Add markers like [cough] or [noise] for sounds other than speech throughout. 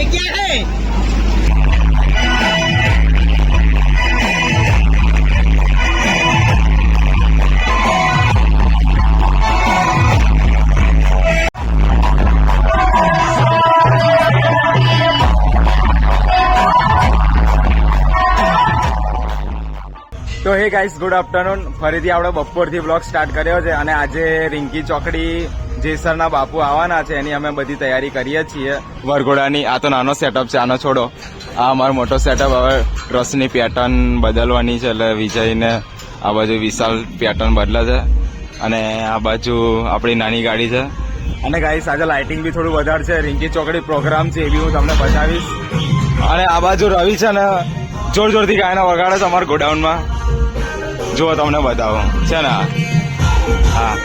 ये क्या है તો હે ગાઈસ ગુડ આફ્ટરનૂન ફરીથી આપણે બપોરથી બ્લોગ સ્ટાર્ટ કર્યો છે અને આજે રિંકી ચોકડી જેસરના બાપુ આવવાના છે એની અમે બધી તૈયારી કરીએ છીએ. વરઘોડાની આ તો નાનો સેટઅપ છે આનો છોડો. આ અમારો મોટો સેટઅપ હવે ટ્રસની પેટર્ન બદલવાની છે એટલે વિજયને આ બાજુ વિશાલ પેટર્ન બદલે છે. અને આ બાજુ આપણી નાની ગાડી છે. અને ગાઈસ આજે લાઇટિંગ બી થોડું વધારે છે રિંકી ચોકડી પ્રોગ્રામ છે એ બી હું તમને બતાવીશ. અને આ બાજુ રવિ છે ને જોર જોરથી ગાયના વગાડે છે અમારા ગોડાઉનમાં. જુઓ તમને બતાવો છે ને હા.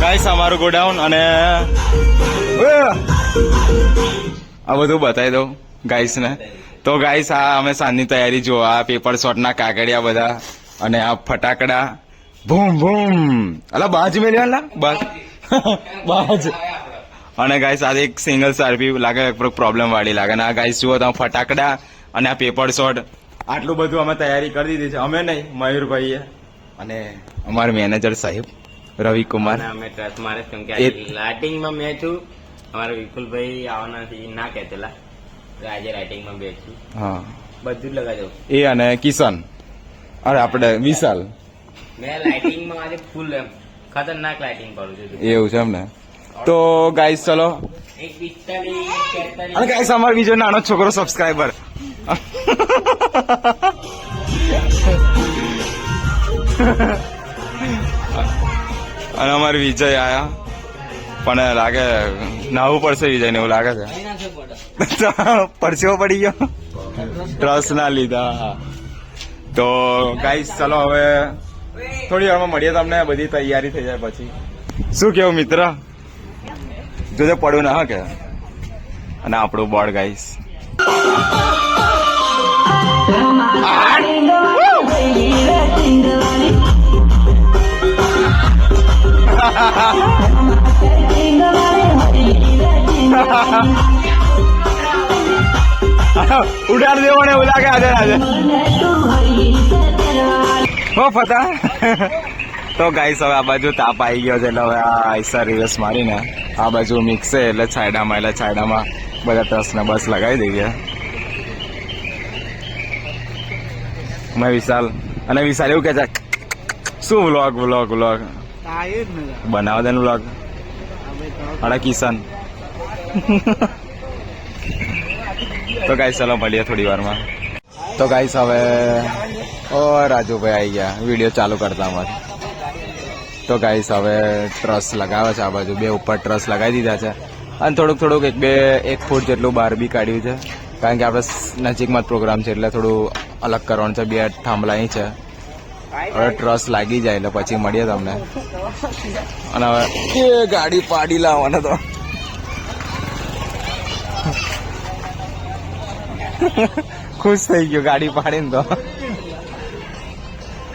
ગાઈસ, અમારું ગોડાઉન અને આ બધું બતાવી દઉં ગાઈસ ને તો ગાઈસ, આ અમે સાંજની તૈયારી જો આ પેપર શોટના કાગળિયા બધા અને આ ફટાકડા. ભૂમ ભૂમ. અલા, બાજ મેલ્યા લા? બાજ. [laughs] બાજ. અને ગાઈસ આ એક સિંગલ સારપી લાગે પ્રોબ્લેમ વાળી લાગે. અને આ ગાઈસ જુઓ તમે ફટાકડા અને આ પેપર શોટ આટલું બધું અમે તૈયારી કરી દીધી છે. અમે નહીં મયુરભાઈએ. અને અમારા મેનેજર સાહેબ રવિકુમાર. અમે ટ્રસ્ટ મારે કેમ કે લાઇટિંગમાં મેં છું. અમારા વિપુલભાઈ આવવાના છે ના કહેતેલા આજે રાઇટિંગમાં બે છું. હા. બધું જ લગાજો એ અને કિશન. અરે આપણે વિશાલ. મેં લાઇટિંગમાં આજે ફૂલ એમ ખતરનાક લાઇટિંગ કરું છું. એવું છે એમ ને તો ગાઈસ ચલો. અને ગાઈસ અમારો બીજો નાનો છોકરો સબસ્ક્રાઈબર અને અમારે વિજય આયા. પણ લાગે નાવું પડશે વિજયને એવું લાગે છે. [laughs] પરસેવો પડી ગયો. ટ્રસ ના લીધા. તો ગાઈસ ચલો હવે થોડી વારમાં મળીએ તમને. બધી તૈયારી થઈ જાય પછી. શું કેવું મિત્ર? જોજે પડ્યું ના કે. અને આપણું બોર્ડ ગાઈશ [laughs] ઉડાડ દેવો ને એવું લાગે આજે આજે. હો ફતા. [laughs] તો ગાઈસ હવે આ બાજુ તાપ આવી ગયો છે એટલે હવે આ આઈસા રિવર્સ મારીને આ બાજુ મિક્સ એટલે છાયડામાં એટલે છાયડામાં બધા ટ્રસને બસ લગાવી દઈએ. મેં વિશાલ અને વિશાલ એવું કે છે શું વ્લોગ વ્લોગ વ્લોગ બનાવો દે વ્લોગ અડા કિશન. તો ગાઈસ ચલો મળીએ થોડી વારમાં. તો ગાઈસ હવે ઓ રાજુભાઈ આવી ગયા. વીડિયો ચાલુ કરતા અમારે. તો ગાઈસ હવે ટ્રસ લગાવે છે આ બાજુ. બે ઉપર ટ્રસ લગાવી દીધા છે. અને થોડુંક થોડુંક એક બે, એક ફૂટ જેટલું બહાર બી કાઢ્યું છે. કારણ કે આપણે નજીકમાં જ પ્રોગ્રામ છે, એટલે થોડું અલગ કરવાનું છે. બે થાંભલા અહીં છે. હવે ટ્રસ લાગી જાય, એટલે પછી મળીએ તમને. અને હવે એ ગાડી પાડી લાવવાના તો. ખુશ થઈ ગયો ગાડી પાડીને તો.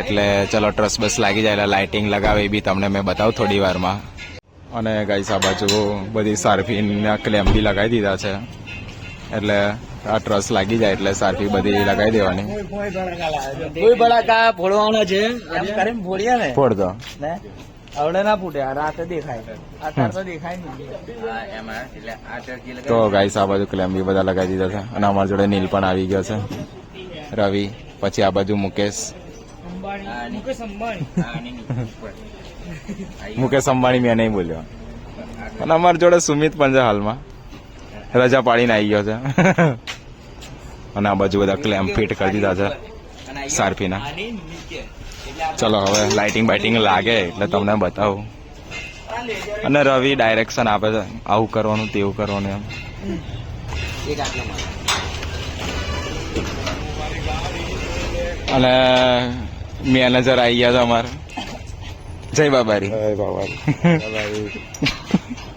એટલે ચલો ટ્રસ બસ લાગી જાય એટલે લાઇટિંગ લગાવે એ બી તમને મેં બતાવું થોડી વારમાં. અને ગાઈસ આ બાજુ બધી સાર્ફીના ક્લેમ બી લગાવી દીધા છે. એટલે આ ટ્રસ લાગી જાય એટલે સાર્ફી બધી લગાવી દેવાની. ફોડ દો. આવડે ના ફૂટે રાતે દેખાય. અત્યારે તો દેખાય નહીં. આ એમાં એટલે આ ટ્રસ્ટ જે તો ગાઈસ આ બાજુ ક્લેમ બી બધા લગાવી દીધા છે. અને અમારા જોડે નીલ પણ આવી ગયો છે. રવિ પછી આ બાજુ મુકેશ. મુકેશ અંબાણી. [laughs] મુકેશ અંબાણી મેં નહીં બોલ્યો. અને અમારી જોડે સુમિત પણ છે હાલમાં. રજા પાડીને આવી ગયો છે. [laughs] અને આ બાજુ બધા ક્લેમ્પ ફિટ કરી દીધા છે. સારફીના ચલો હવે લાઇટિંગ બાઇટિંગ લાગે એટલે તમને બતાવું. અને રવિ ડાયરેક્શન આપે છે. આવું કરવાનું તેવું કરવાનું એમ. અને મેનેજર આવી ગયા છે અમારે. જય બાબારી.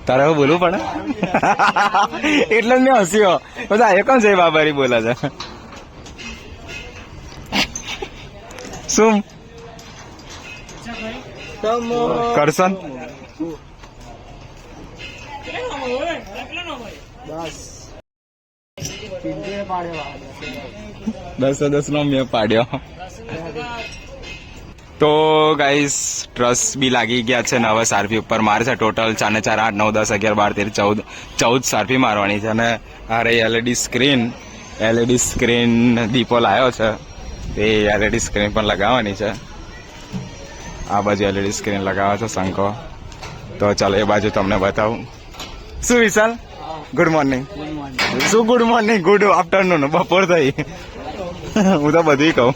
તારે હવે બોલવું પડે? એટલે જ મેં હસ્યો. બધા એ કોણ જય બાબારી બોલે છે? શું? કરશન? દસ દસ નો મેં પાડ્યો. તો ગાઈસ ટ્રસ બી લાગી ગયા છે ને હવે સારફી ઉપર મારશે ટોટલ ચાર ને ચાર આઠ નવ દસ અગિયાર બાર તેર ચૌદ ચૌદ સારફી મારવાની છે અને આ રહી એલઈડી સ્ક્રીન એલઈડી સ્ક્રીન દીપો લાવ્યો છે. તે એલઈડી સ્ક્રીન પણ લગાવવાની છે. આ બાજુ એલઈડી સ્ક્રીન લગાવે છે શંકો તો ચાલો એ બાજુ તમને બતાવું. શું વિશાલ? ગુડ મોર્નિંગ શું ગુડ મોર્નિંગ ગુડ આફ્ટરનૂન બપોર થઈ. હું તો બધું કહું.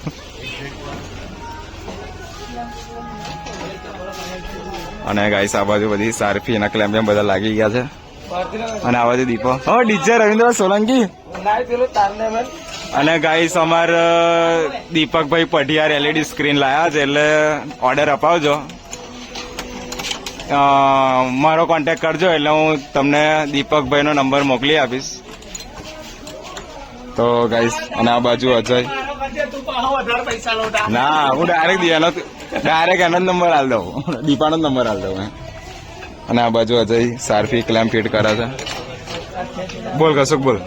અને ગાઈસ આ બાજુ બધી સારફી એના ક્લેમ બેમ બધા લાગી ગયા છે. અને આ બાજુ દીપો. હો ડીજે રવિન્દ્ર સોલંકી. અને ગાઈસ અમાર દીપકભાઈ પઢિયાર એલઈડી સ્ક્રીન લાયા છે એટલે ઓર્ડર અપાવજો. મારો કોન્ટેક્ટ કરજો એટલે હું તમને દીપકભાઈનો નંબર મોકલી આપીશ. તો ગાઈસ અને આ બાજુ અજય. ના હું ડાયરેક્ટ એનો ડાયરેક્ટ એનો જ નંબર હાલ દઉં. દીપાનો જ નંબર હાલ દઉં અને આ બાજુ અજય સારફી ક્લેમ ફિટ કરે છે. બોલ કશુંક બોલ.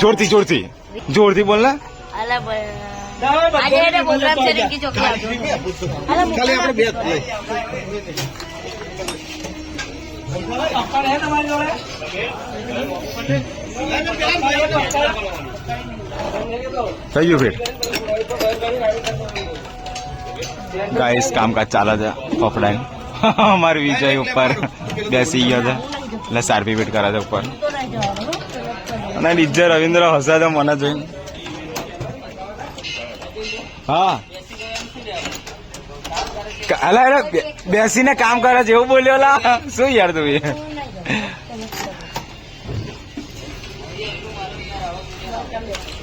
જોરથી જોરથી. જોરથી બોલ ને. થઈ ગયું ફિટ ગાઈસ કામકાજ ચાલે છે ઓફલાઈન [laughs] અમાર વિજય ઉપર બેસી ગયો છે. એટલે સાર્ટિફિકેટ કરે છે ઉપર. તો અને ડીજે રવિન્દ્ર હસે છે મને જોઈને. હા. અલા બેસીને કામ કરે છે, એવું બોલ્યો લા શું યાર તું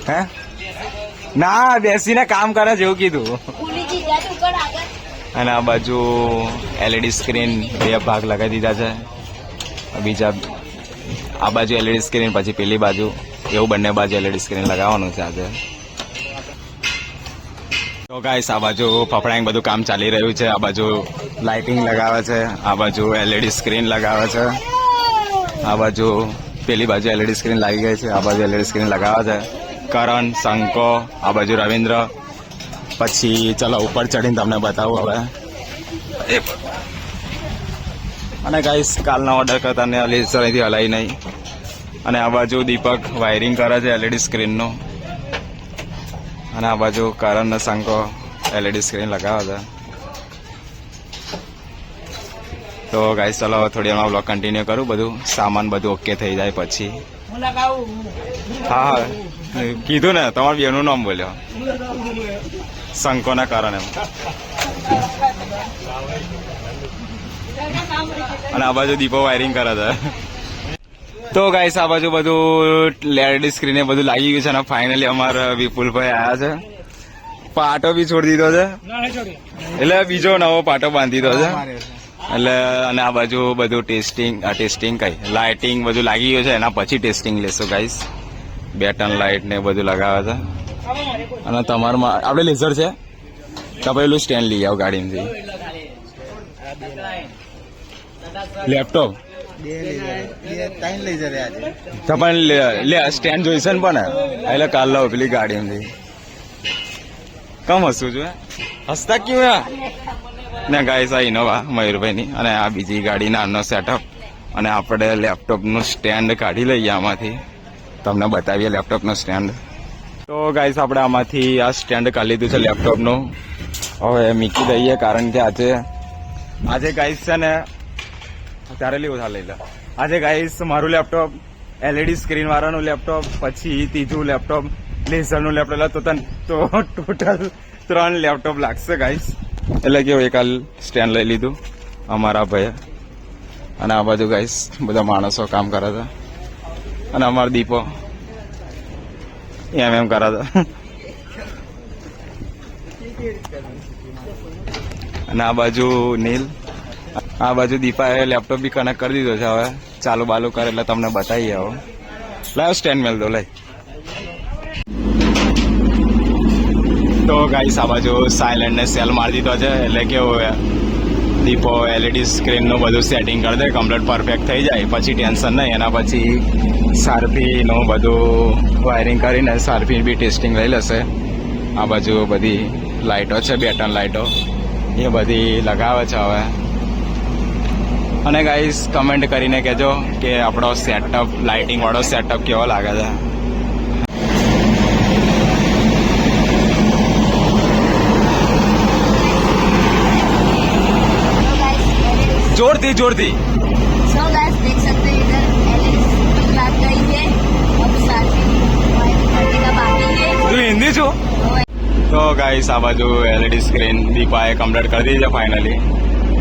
હે? ના, બેસીને કામ કરે છે, એવું કીધું ભૂલીજી જા તું કર આગળ અને આ બાજુ એલઈડી સ્ક્રીન બે ભાગ લગાવી દીધા છે. બીજા આ બાજુ એલઈડી સ્ક્રીન પછી પેલી બાજુ એવું બંને બાજુ એલઈડી સ્ક્રીન લગાવવાનું છે આજે. તો ગાઈસ આ બાજુ ફફડાઈનું બધું કામ ચાલી રહ્યું છે. આ બાજુ લાઇટિંગ લગાવે છે. આ બાજુ એલઈડી સ્ક્રીન લગાવે છે. આ બાજુ પેલી બાજુ એલઈડી સ્ક્રીન લાગી ગઈ છે. આ બાજુ એલઈડી સ્ક્રીન લગાવે છે. કરણ, શંકો, આ બાજુ રવિન્દ્ર પછી ચલો, ઉપર ચડીને તમને બતાવું હવે. એ અને ગાઈસ કાલના ઓર્ડર કરતા ને અહીંથી હલાઈ નહીં. અને આ બાજુ દીપક વાયરિંગ કરે છે એલઈડી સ્ક્રીનનું અને આ બાજુ કરણ ને શંકો એલઈડી સ્ક્રીન લગાવે છે. તો ગાઈસ ચલો થોડી હમણાં બ્લોગ કન્ટિન્યુ કરું. બધું સામાન બધું ઓકે થઈ જાય પછી. હા હા. કીધું ને તમારા બેનું નામ બોલ્યો. શંકોના કારણે. અને આ બાજુ દીપો વાયરિંગ કરે હતા તો ગાઈસ આ બાજુ બધું લેડી સ્ક્રીન એ બધું લાગી ગયું છે અને ફાઇનલી અમારા વિપુલભાઈ આવ્યા છે. પાટો બી છોડી દીધો છે. એટલે બીજો નવો પાટો બાંધી દીધો છે. એટલે અને આ બાજુ બધું ટેસ્ટિંગ ટેસ્ટિંગ કઈ, લાઇટિંગ બધું લાગી ગયું છે, એના પછી ટેસ્ટિંગ લેશું ગાઈસ બેટન લાઇટ ને બધું લગાવે છે. અને તમારમાં આપણે લેઝર છે? તો પેલું સ્ટેન્ડ લઈ આવો ગાડીમાંથી. લેપટોપ? બે બે લે- સ્ટેન્ડ જોઈશે ને પણ. એટલે કાલ લાવો પેલી ગાડીમાંથી. કમ હસું છું હસતા ક્યુ ને ગાઈસ આ ઇનોવા, મયુરભાઈની, અને આ બીજી ગાડી નાનો સેટઅપ અને આપણે લેપટોપનું સ્ટેન્ડ કાઢી લઈએ આમાંથી. તમને બતાવીએ લેપટોપનું સ્ટેન્ડ તો ગાઈસ આપણે આમાંથી આ સ્ટેન્ડ કાઢી લીધું છે લેપટોપનું હવે મીકી દઈએ, કારણ કે આજે આજે ગાઈસ છે ને તારે લેવું થા લઈ લે. આજે ગાઈસ મારું લેપટોપ એલઈડી સ્ક્રીન વાળાનું લેપટોપ પછી ત્રીજું લેપટોપ લેઝરનું લેપટોપ તો ટોટલ ત્રણ લેપટોપ લાગશે ગાઈસ એટલે કેવું, એક સ્ટેન્ડ લઈ લીધું, અમારા ભાઈએ. અને આ બાજુ ગાઈસ બધા માણસો કામ કરે હતા અને અમારો દીપો એમ એમ કરે હતા અને આ બાજુ નીલ, આ બાજુ દીપાએ લેપટોપ બી કનેક્ટ કરી દીધો છે હવે. ચાલુ બાલુ કરે એટલે તમને બતાવીએ હવે લાવ સ્ટેન્ડ મેલ દો લઈ તો ગાઈસ, આ બાજુ સાયલેન્ટને સેલ મારી દીધો છે. એટલે કેવું દીપો એલઈડી સ્ક્રીનનું બધું સેટિંગ કરી દે કમ્પ્લીટ પરફેક્ટ થઈ જાય. પછી ટેન્શન નહીં, એના પછી સારપી બધું વાયરિંગ કરીને સારપી બી ટેસ્ટિંગ લઈ લેશે. આ બાજુ બધી લાઇટો છે, બે લાઇટો એ બધી લગાવે છે હવે. અને ગાઈસ કમેન્ટ કરીને કહેજો કે આપણો સેટઅપ લાઇટિંગવાળો સેટઅપ કેવો લાગે છે? LED જોરથી જોરથી सो गाइस देख सकते हैं इधर एलईडी लाग गई है अब सारी वायरिंग करने का बाकी है તું હિન્દી છું તો ગાઈસ આ બાજુ એલઈડી સ્ક્રીન દીપાએ કમ્પ્લીટ કરી દીધી છે ફાઇનલી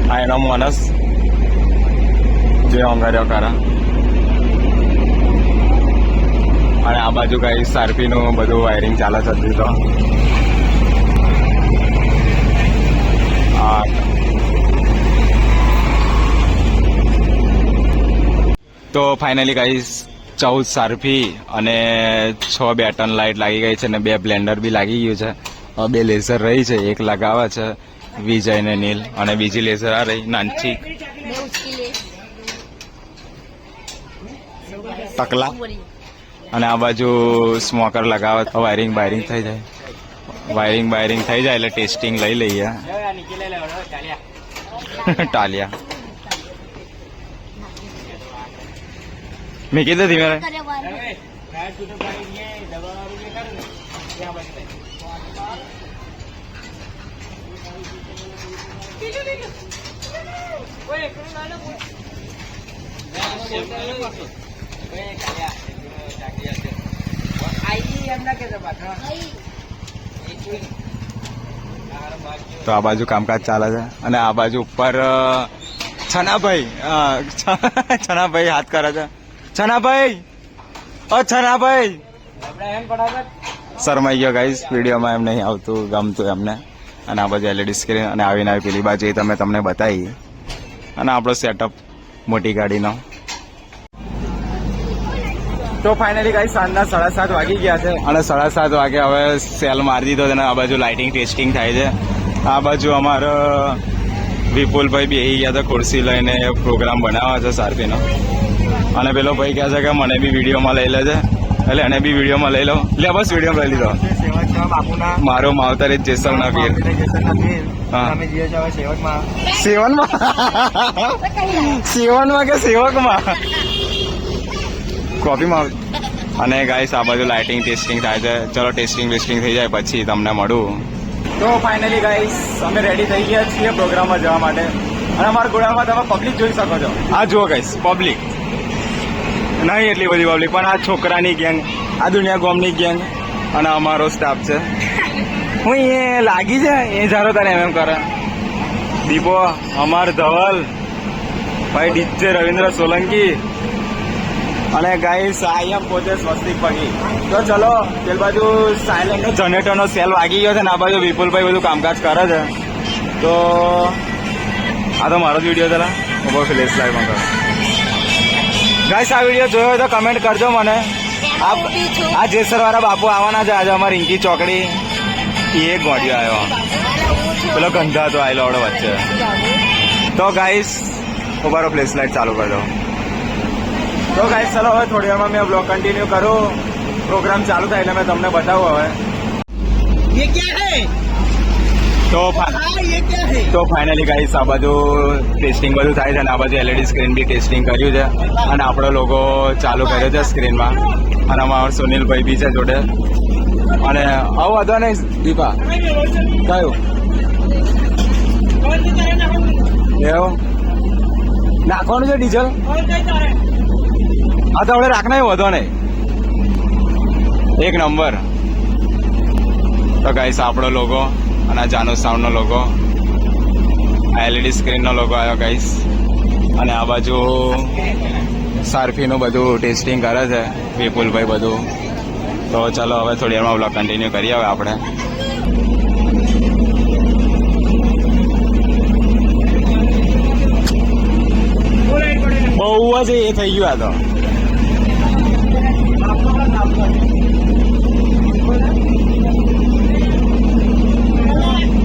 આ એનો મનસ જે અંગાર્યો કરા અને આ બાજુ ગાઈસ સારપીનું બધું વાયરિંગ ચાલે છે હજુ તો આ તો ફાઇનલી ગાઈસ ચૌદ સારફી અને છ બે ટન લાઇટ લાગી ગઈ છે અને બે બ્લેન્ડર બી લાગી ગયું છે. બે લેઝર રહી છે એક લગાવે છે વિજય ને નીલ અને બીજી લેઝર આ રહી નાનચી. તકલા. અને આ બાજુ સ્મોકર લગાવે વાયરિંગ વાયરિંગ થઈ જાય. વાયરિંગ વાયરિંગ થઈ જાય એટલે ટેસ્ટિંગ લઈ લઈએ. ટાલિયા [laughs] મેં કીધું હતી મારે. તો આ બાજુ કામકાજ ચાલે છે અને આ બાજુ ઉપર છનાભાઈ [laughs] છનાભાઈ હાથ કરે છે. છનાભાઈ ઓ છનાભાઈ. શરમાઈ ગયો ગાઈસ વિડીયોમાં એમ નહીં આવતું ગમતું એમને. અને આ બધી એલઈડી સ્ક્રીન અને આવીને આવી પેલી બાજુ તમે તમને બતાવી. અને આપણો સેટઅપ મોટી ગાડીનો. તો ફાઇનલી ગાઈ સાંજના સાડા સાત વાગી ગયા છે. અને સાડા સાત વાગે હવે સેલ મારી દીધો અને આ બાજુ લાઇટિંગ ટેસ્ટિંગ થાય છે. આ બાજુ અમારો વિપુલભાઈ બેહી ગયા હતા ખુરશી લઈને પ્રોગ્રામ બનાવે છે સારપીનો અને પેલો ભાઈ કહે છે કે મને બી વિડીયોમાં લઈ લે છે એટલે એને બી વિડીયોમાં લઈ લો એટલે બસ વિડીયોમાં લઈ લીધો. મારો માવતર જ છીએ હવે સેવકમાં. સેવનમાં? સેવનમાં કે સેવકમાં? કોપીમાં અને ગાઈસ આ બાજુ લાઇટિંગ ટેસ્ટિંગ થાય છે. ચલો ટેસ્ટિંગ વેસ્ટિંગ થઈ જાય પછી તમને મળું. તો ફાઇનલી ગાઈસ અમે રેડી થઈ ગયા છીએ પ્રોગ્રામમાં જવા માટે. અને અમારા ગોળામાં તમે પબ્લિક જોઈ શકો છો. આ જુઓ ગાઈસ પબ્લિક નહીં એટલી બધી પબ્લિક પણ આ છોકરાની ગેંગ આ દુનિયા ગોમની ગેંગ અને અમારો સ્ટાફ છે. હું એ લાગી છે એ જારો તારે એમ એમ કરે. દીપો, અમાર ધવલ, ભાઈ ડીજે રવિન્દ્ર સોલંકી અને ગાઈસ અહીંયા પોતે સ્વસ્તિક પગી. તો ચલો, પેલ બાજુ સાયલેન્ટ જનરેટરનો જનરેટર સેલ વાગી ગયો છે ને, આ બાજુ વિપુલભાઈ બધું કામકાજ કરે છે. તો આ તો મારો જ વીડિયો હતા ઊભો ફિલેસ લાઈવમાં કરો. ગાઈસ આ વિડીયો જોયો હોય તો કમેન્ટ કરજો મને આ આ જેસર વાળા બાપુ આવવાના છે આજે અમારી રિંકી ચોકડી એ એક ગોડિયો આવ્યો પેલો ગંધા તો આવેલો આવડો વચ્ચે તો ગાઈસ ઉભારો ફ્લેશ લાઇટ ચાલુ કરી દો તો ગાઈસ ચલો હવે થોડી વારમાં મેં બ્લોગ કન્ટિન્યુ કરું પ્રોગ્રામ ચાલુ થાય એટલે મેં તમને બતાવું હવે ये क्या है તો તો ફાઇનલી ગાઈસ આ બધું ટેસ્ટિંગ બધું થાય છે અને આ બાજુ એલઈડી સ્ક્રીન બી ટેસ્ટિંગ કર્યું છે. અને આપણો લોકો ચાલુ કર્યો છે સ્ક્રીનમાં અને અમારો સુનિલભાઈ બી છે જોડે. અને આવું વાંધો નહીં દીપા. કયું? એવું? નાખવાનું છે ડીઝલ? હા તો આપણે રાખના વધો નહીં. એક નંબર. તો ગાઈસ આપણો લોકો અને જાનો સાઉન્ડનો લોગો આ એલઈડી સ્ક્રીનનો લોગો આવ્યો ગાઈસ અને આ બાજુ સારફીનું બધું ટેસ્ટિંગ કરે છે, વિપુલભાઈ બધું. તો ચાલો હવે થોડી વારમાં બ્લોગ કન્ટિન્યુ કરીએ હવે આપણે. બહુ જ એ થઈ ગયું આ તો.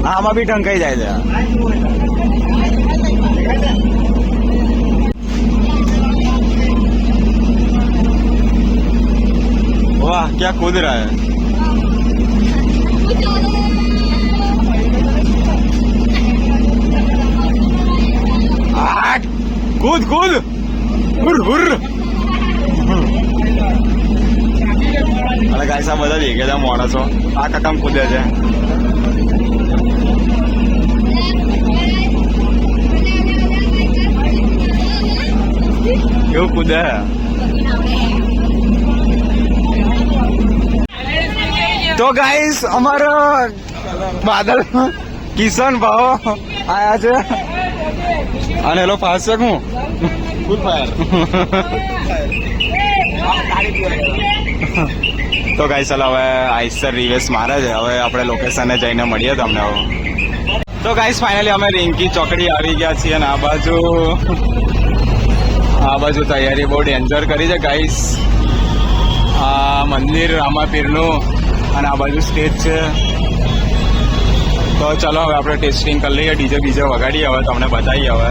આમાં બી ટંકાઈ જાય છે. વાહ, ક્યાં કૂદ રહા હે કૂદ કૂદ! હુર હુર! અરે ગાય સાહેબ બધા ભેગેલા માણસો આ કટમ કૂદે છે. કેવું કુદે તો ગાઈસ અમારો બાદલ કિશન ભાવ આયા છે. અને એલો ફાસ્ટ હું? તો ગાઈસ ચાલો હવે આઈસર રિવેસ મારે છે. હવે આપણે લોકેશને જઈને મળીએ તમને હવે. તો ગાઈસ ફાઇનલી અમે રિંકી ચોકડી આવી ગયા છીએ અને આ બાજુ આ બાજુ તૈયારી બહુ ડેન્જર કરી છે ગાઈસ આ મંદિર, રામાપીરનું, અને આ બાજુ સ્ટેજ છે. તો ચાલો, હવે આપણે ટેસ્ટિંગ કરી લઈએ. ડીજે બીજે વગાડીએ હવે, તમને બતાવીએ હવે.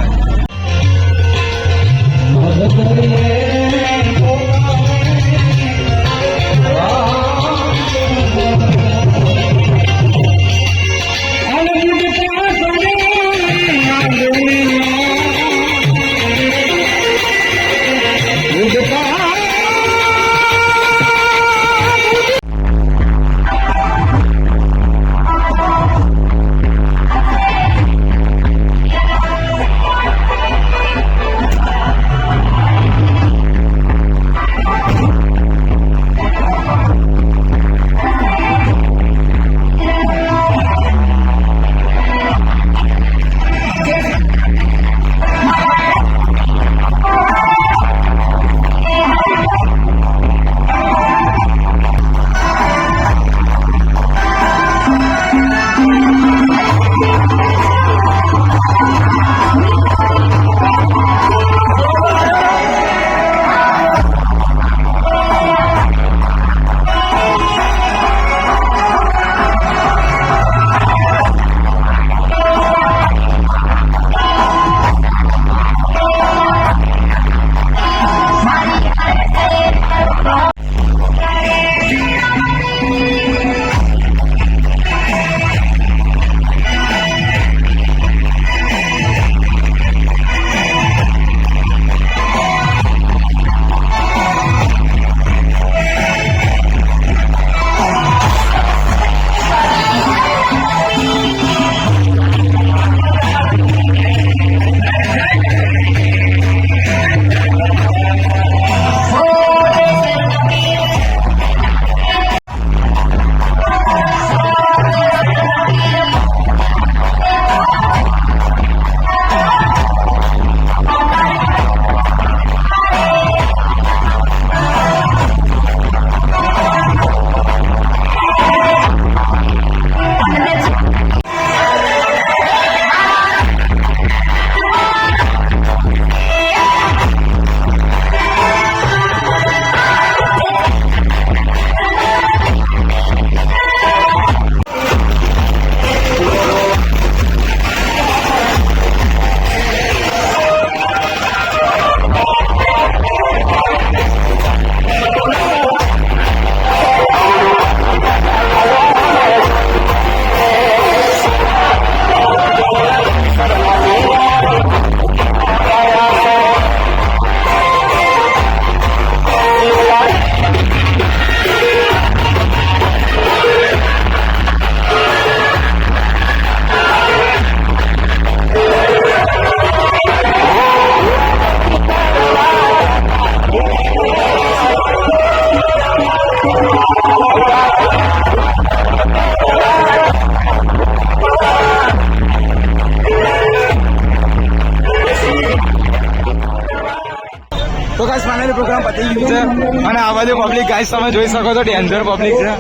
ગાઈસ તમે જોઈ શકો છો ડેન્જર પબ્લિક છે.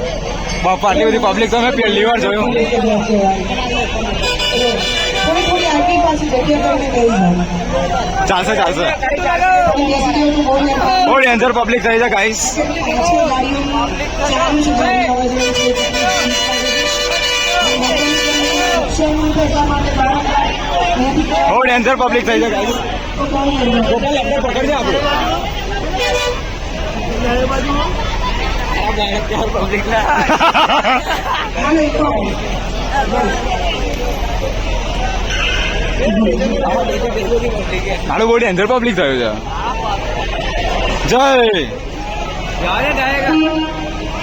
બાપા, આટલી બધી પબ્લિક તમે પહેલી વાર જોયું. ચાલશે ચાલશે. બહુ ડેન્જર પબ્લિક થઈ છે ગાઈસ બહુ ડેન્જર પબ્લિક થઈ છે ગાઈસ આપણે પકડજે આપણે પબ્લિક આનું બહુ પબ્લિક થયું છે. જય.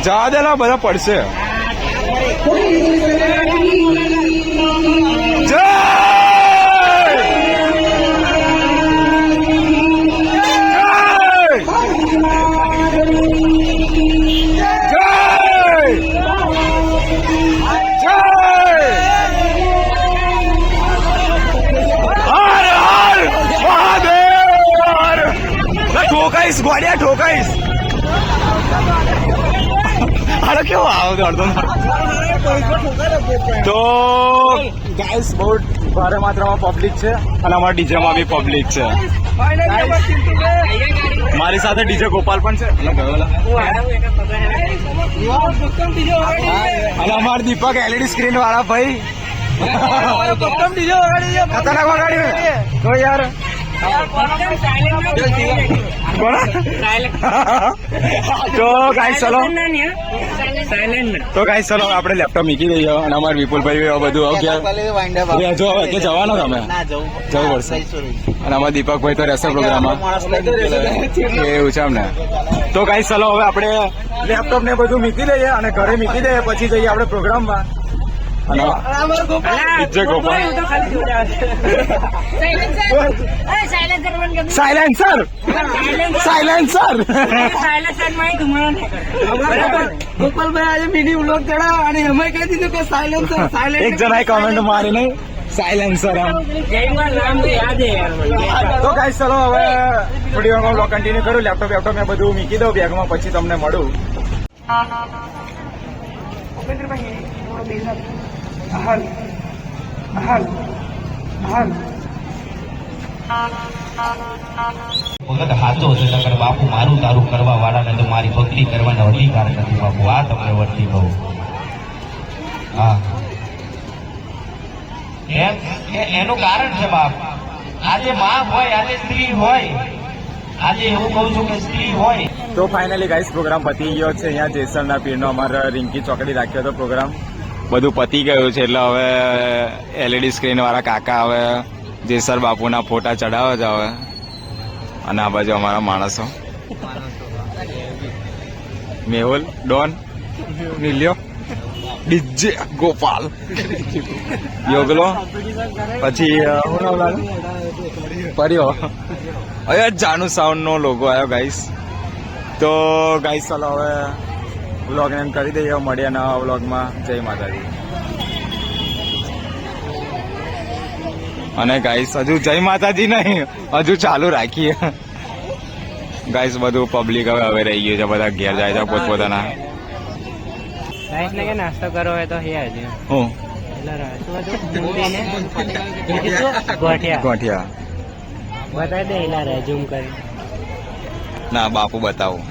જવા દેલા બધા પડશે. ઠોકાઈશ અરે કેવો આવો તો અડધો તો ગાઈસ બહુ ભારે માત્રામાં પબ્લિક છે અને અમારા ડીજેમાં બી પબ્લિક છે મારી સાથે ડીજે ગોપાલ પણ છે અને અમારા દીપક એલઈડી સ્ક્રીન વાળા ભાઈ ખતરનાક વગાડ્યું તો યાર તો ગાઈસ ચલો. તો ગાઈસ ચલો, આપણે લેપટોપ મૂકી દઈએ અને અમારે વિપુલભાઈ બધું હજુ હવે કે જવાનો તમે? જવું પડશે. અને અમારા દીપકભાઈ તો રહેશે પ્રોગ્રામમાં. એવું છે ને. તો ગાઈસ ચલો, હવે આપણે લેપટોપ ને બધું મૂકી દઈએ અને ઘરે મૂકી દઈએ, પછી જઈએ આપણે પ્રોગ્રામમાં. સાયલેન્સર. સાયલેન્સર ગોપાલભાઈ આજે મિની ઉલોટ ચડાવ અને અમે કહી દીધું કે સાયલેન્સર [laughs] એક જણાએ કમેન્ટ મારી નહીં સાયલેન્સર એમ. તો ગાઈસ ચલો હવે થોડી વારમાં બ્લોગ કન્ટિન્યુ કરું. લેપટોપ લેપટોપ મેં બધું મૂકી દઉં. બેગમાં પછી તમને મળું. વખત હાથો છે તકર બાપુ મારું તારું કરવા વાળાને તો મારી ભક્તિ કરવાનો અધિકાર નથી બાપુ. આ તમને વર્તી કહું હા. એમ એનું કારણ છે બાપ. આજે માં હોય આજે સ્ત્રી હોય. આજે એવું કહું છું કે સ્ત્રી હોય. તો ફાઇનલી ગાઈસ પ્રોગ્રામ પતી ગયો છે. અહીંયા જેસરના પીરનો અમારે રિંકી ચોકડી રાખ્યો હતો પ્રોગ્રામ બધું પતી ગયું છે, એટલે હવે એલઈડી સ્ક્રીન વાળા કાકા હવે જેસર બાપુના ફોટા ચડાવે છે હવે અને આ બાજુ અમારા માણસો. મેહુલ, ડોન, નિલ્યો, ડીજે, ગોપાલ, યોગલો, પછી? પર્યો. હવે જાનુ સાઉન્ડ નો લોગો આવ્યો ગાઈસ તો ગાઈસ ચાલો હવે વ્લોગ એમ કરી દઈએ મળીએ નવા વ્લોગમાં જય માતાજી. અને ગાઈસ હજુ જય માતાજી નહીં હજુ ચાલુ રાખીએ. ગાઈસ બધું પબ્લિક હવે હવે રહી ગયું છે બધા ઘેર જાય છે પોતપોતાના. રાઈસ ને કે નાસ્તો કરવો હોય તો જ હું? ગોઠિયા. બતાવી દે રે ઝૂમ કરી. ના બાપુ બતાવું.